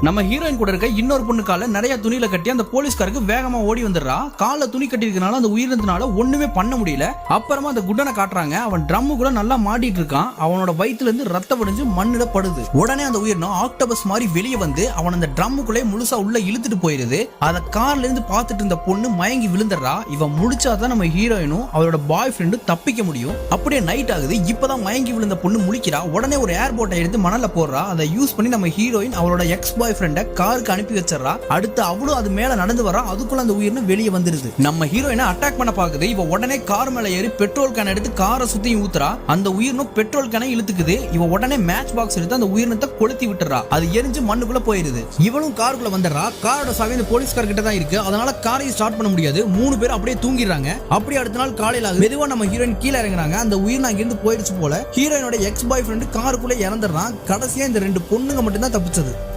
நம்ம ஹீரோயின் கூட இருக்க இன்னொரு பொண்ணு கால நிறைய துணியில கட்டி அந்த போலீஸ்காருக்கு வேகமா ஓடி வந்துடுறா. கால துணி கட்டி இருக்கனால அந்த உயிரினதுனால ஒண்ணுமே பண்ண முடியல. அப்புறமா அந்த குட்டனை காட்டுறாங்க. அவன் ட்ரம்மு கூட நல்லா மாட்டிட்டு இருக்கான். அவனோட வயித்துல இருந்து ரத்தம் வடிஞ்சு மண்ணில படுது. உடனே அந்த உயிரினம் ஆக்டோபஸ் மாதிரி வெளியே வந்து அவன் அந்த ட்ரம்முக்குள்ளே முழுசா உள்ள இழுத்துட்டு போயிருது. அத கார்ல இருந்து பார்த்துட்டு இருந்த பொண்ணு மயங்கி விழுந்துடுறா. இவன் முடிச்சாதான் நம்ம ஹீரோயினும் அவளோட பாய் ஃப்ரெண்டும் தப்பிக்க முடியும். அப்படியே நைட் ஆகுது. இப்பதான் மயங்கி விழுந்த பொண்ணு முழிக்கிறா. உடனே ஒரு ஏர்போர்ட்டை எடுத்து மணல்ல போடுறா. அதை யூஸ் பண்ணி நம்ம ஹீரோயின் அவரோட எக்ஸ் பாய் ஃப்ரெண்டை காருக்கு அனுப்பி வச்சிடறா. அடுத்து அவளும் அது மேல நடந்து வரா அதுக்குள்ள அந்த உயிர்னு வெளியே வந்துருது. நம்ம ஹீரோயினை அட்டாக் பண்ண பாக்குது இவ உடனே கார் மேல ஏறி பெட்ரோல் கேன் எடுத்து காரை சுத்தி ஊத்துறா. அந்த உயிரினும் பெட்ரோல் கேனை இழுத்துக்குது. இவ உடனே மேட்ச் பாக்ஸ் எடுத்து அந்த உயிரினத்தை கொளுத்தி விட்டுறா. அது எரிஞ்சு மண்ணுக்குள்ள போயிருது. இவளும் காருக்குள்ள வந்துடுறா. காரோட சாவி அந்த போலீஸ்கார் கிட்ட தான் இருக்கு. அதனால காரையும் ஸ்டார்ட் பண்ண முடியாது. மூணு பேர் அப்படியே தூங்கிடுறாங்க. அப்படி அடுத்த நாள் காலையில மெதுவா நம்ம ஹீரோயின் கீழே இறங்குறாங்க. அந்த உயிர் அங்கிருந்து போயிடுச்சு போல. ஹீரோயினோட எக்ஸ் பாய் ஃப்ரெண்டு காருக்குள்ள இறந்துடுறான். கடைசியா இந்த ரெண்டு பொண்ணுங்க மட்டும்தான் தப்பிச்சது.